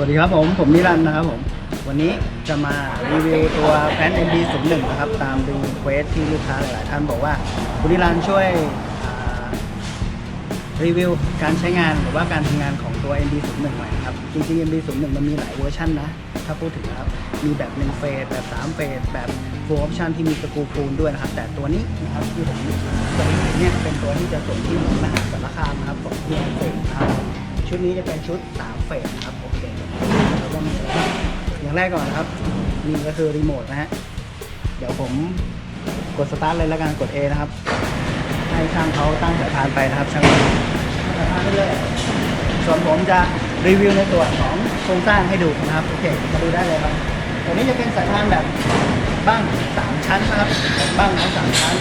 วัสดีครับผม ผมนิรันดร์นะครับผม วันนี้จะมารีวิวตัวแพน MD01 นะครับ ตามรีเควสที่ลูกค้าหลายๆท่านบอกว่า คุณนิรันดร์ช่วยรีวิวการใช้งานหรือว่าการทำงานของตัว MD01 หน่อยนะครับ จริงๆ MD01 มันมีหลายเวอร์ชันนะ ถ้าพูดถึงนะครับ มีแบบ1เฟสแบบ 3 เฟสแบบ full option ที่มีสกรูปูนด้วยนะครับ แต่ตัวนี้นะครับที่ผมตัวนี้เนี่ยเป็นตัวที่จะส่งที่มหาสารคามนะครับของที่เฟสครับชุดนี้จะเป็นชุด 3 เฟสนะครับ อย่างแรกก่อนนะครับนี่ก็คือรีโมทนะฮะเดี๋ยวผมกดสตาร์ทเลยแล้วกันกด A นะครับ ให้ช่างเขาตั้งสายพานไปนะครับช่างสายพานไปเลยส่วนผมจะรีวิวในตัวของโครงสร้างให้ดูนะครับโอเคมาดูได้เลยครับตัวนี้จะเป็นสายพานแบบบ้างสามชั้นนะครับบ้างทั้งสามชั้น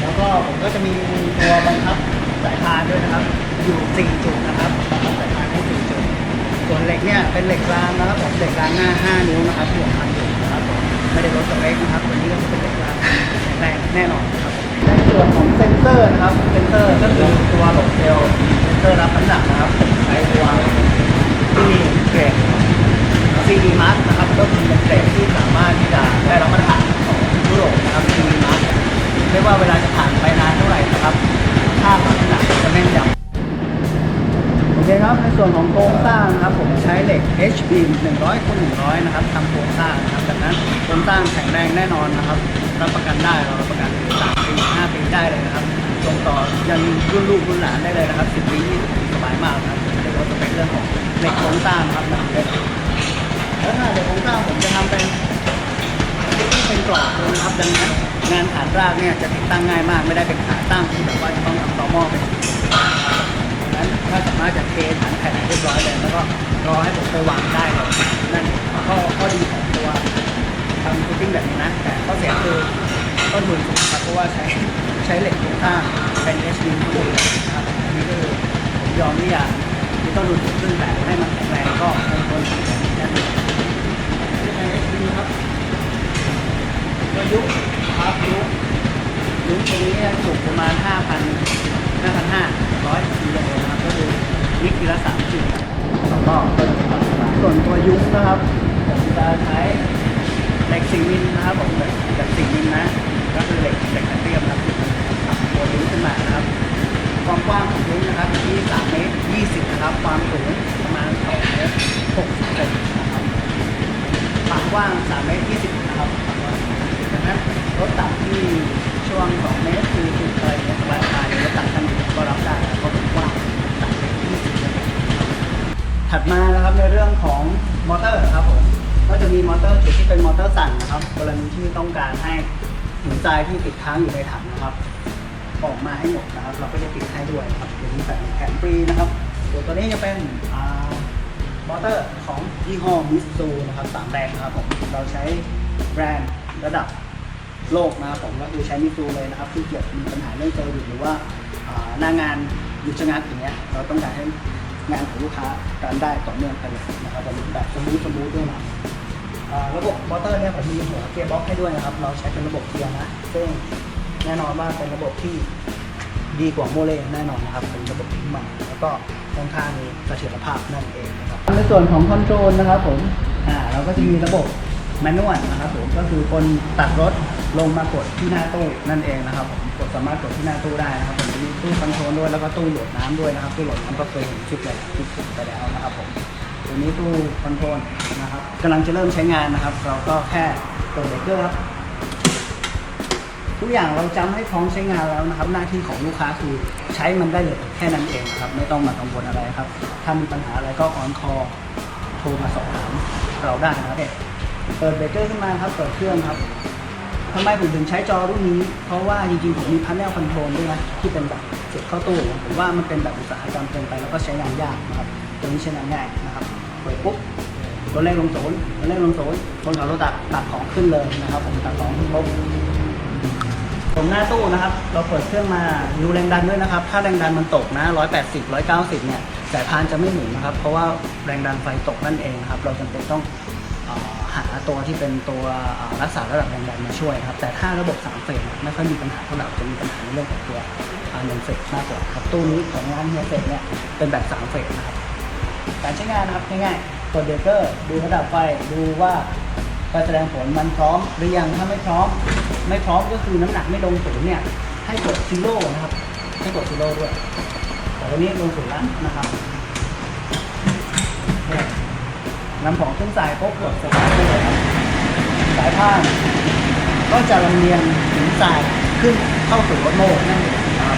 แล้วก็ผมก็จะมีตัวบังคับสายพานด้วยนะครับ อยู่4จุดนะครับบังคับสายพานให้ ส่วนเหล็กเนี่ยเป็นเหล็กรางนะครับผมเหล็กรางหน้า 5 นิ้วนะครับที่ผมทำอยู่นะครับผมไม่ได้ลดสเปคนะครับตัวนี้ก็เป็นเหล็กรางแข็งแรงแน่นอนครับในส่วนของเซนเซอร์นะครับเซนเซอร์ก็คือตัวหลบเซลล์เซนเซอร์รับน้ำหนักนะครับใช้ตัวที่มีเกรด ครับในส่วนของโครงสร้างนะครับผมใช้เหล็ก HB 100คูณ100 นะครับทำโครงสร้างนะครับดังนั้นโครงสร้างแข็งแรงแน่นอนนะครับรับประกันได้เรารับประกัน3ปี5ปีได้เลยนะครับส่งต่อยังรุ่นลูกรุ่นหลานได้เลยนะครับ10ปี20ปีสบายมากนะครับไม่ได้ลดสเปคเรื่องของเหล็กโครงสร้างครับหนักเลยแล้วถ้าเดี๋ยวผมสร้างผมจะทำเป็นเป็นกรอบเลยนะครับดังนั้นงานฐานรากเนี่ยจะติดตั้งง่ายมากไม่ได้เป็นขาตั้งที่แบบว่าจะต้องทำต่อหม้อเป็น ถ้าสามารถจะเทฐานแผ่นเรียบร้อยเลยแล้วก็รอให้ผมไปวางได้เลยนั่นก็ข้อดีของตัวทำฟิตติ้งแบบนี้นะแต่ข้อเสียคือต้นทุนสูงครับเพราะว่าใช้ใช้เหล็กโครงสร้างเป็น HD ทั้งหมดเลยนะครับอันนี้ก็คือผมยอมที่จะมีต้นทุนสูงขึ้นแต่ให้มันแข็งแรงก็คงทนแน่นอนยังไดีครับตัวยุคครับยุคยุคตัวนี้สูงประมาณ 5,000 5,500ร้อยกิโลนะ คือวิกกิละสามจุดแล้วก็ส่วนตัวยุคนะครับผมจะใช้เหล็กสี่มิลนะครับผมเหล็กแบบมิลนะ ก็คือเหล็กเหล็กแผ่นเรียบนะครับขับตัวยุคขึ้นมานะครับ ความกว้างของยุ้งนะครับที่3เมตร20นะครับ ความสูงประมาณ2เมตร6เซนนะครับความกว้าง3เมตร20นะครับดังนั้นรถตักที่ช่วง 2 เมตร40อะไรอย่างเงี้ยสบายๆรถตักคันอื่นก็รับได้นะเพราะมันกว้าง3เมตร20เลยถัดมา นะครับในเรื่องของมอเตอร์นะครับผมก็จะมีมอเตอร์จุดที่เป็นมอเตอร์สั่นนะครับกรณีที่ต้องการให้หินทรายที่ติดค้างอยู่ในถังนะครับออกมาให้หมดนะครับ เราก็จะติดให้ด้วยครับเดี๋ยวนี้แบบแถมฟรีนะครับส่วนตัวนี้จะเป็นมอเตอร์ของยี่ห้อมิสซูนะครับสามแรงนะครับผมเราใช้แบรนด์ระดับโลกนะครับผมก็คือใช้มิสซูเลยนะครับที่เกิดมีปัญหาเรื่องเซอหรือว่าหน้างานหยุดชะงักอย่างเงี้ยเราต้องการให้ งานของลูกค้าการได้ต่อเนื่องไปเลยนะครับแบบแบบสมูทสมูทด้วยนะระบบมอเตอร์เนี่ยผมมีหัวเกียร์บ็อกให้ด้วยนะครับ เราใช้เป็นระบบเกียร์นะซึ่งแน่นอนว่าเป็นระบบที่ดีกว่าโมเลแน่นอนนะครับเป็นระบบที่ใหม่แล้วก็ค่อนข้างมีเสถียรภาพนั่นเองนะครับในส่วนของคอนโทรลนะครับผมอ่าเราก็จะมีระบบ แมนนวลนะครับผมก็คือคนตัดรถลงมากดที่หน้าตู้นั่นเองนะครับผมกดสามารถกดที่หน้าตู้ได้นะครับผมมีตู้คอนโทรลด้วยแล้วก็ตู้โหลดน้ำด้วยนะครับตู้โหลดน้ำก็เคยเห็นคลิปเลยคลิปไปแล้วนะครับผมตัวนี้ตู้คอนโทรลนะครับกำลังจะเริ่มใช้งานนะครับ เราก็แค่เปิดเบรกเกอร์ครับทุกอย่างเราจำให้พร้อมใช้งานแล้วนะครับ หน้าที่ของลูกค้าคือใช้มันได้เลยแค่นั้นเองนะครับ ไม่ต้องมากังวลอะไรครับ ถ้ามีปัญหาอะไรก็ออนคอโทรมาสอบถามเราได้นะครับ เปิดเบรกเกอร์ขึ้นมาครับเปิดเครื่องครับทำไมผมถึงใช้จอรุ่นนี้ เพราะว่าจริงๆผมมีพาร์เนลคอนโทรลด้วยนะที่เป็นแบบเสียบเข้าตู้ผมว่ามันเป็นแบบอุตสาหกรรมเกินไปแล้วก็ใช้งานยากนะครับตัวนี้ใช้งานง่ายนะครับเปิดปุ๊บตัวเลขลงศูนย์ตัวเลขลงศูนคนขับรถตัดตัดของขึ้นเลยนะครับ ผมตัดของขึ้นปุ๊บผมหน้าตู้นะครับ เราเปิดเครื่องมาดูแรงดันด้วยนะครับ ถ้าแรงดันมันตกนะ 180 190 เนี่ยสายพานจะไม่หมุนนะครับ เพราะว่าแรงดันไฟตกนั่นเองครับ เราจำเป็นต้องอ หาตัวที่เป็นตัวรักษาระดับแรงดันมาช่วยครับแต่ถ้าระบบ3เฟสไม่ค่อยมีปัญหาเท่าไหร่จะมีปัญหาในเรื่องของตัวหนึ่งเฟสมากกว่าครับตู้นี้ของร้านเฮียเฟสเนี่ยเป็นแบบ3เฟสนะครับการใช้งานนะครับง่ายๆกดเบรกเกอร์ดูระดับไฟดูว่าไฟแสดงผลมันพร้อมหรือยังถ้าไม่พร้อม ไม่พร้อมก็คือน้ำหนักไม่ลงศูนย์เนี่ยให้กดซีโร่นะครับให้กดซีโร่ด้วยแต่วันนี้ลงศูนย์แล้วนะครับ นำของขึ้นสายปุ๊บกดสาร์ทได้เลยครับสายพานก็จะลำเลียงถึงสายขึ้นเข้าสู่รถโม่นั่นเองครับ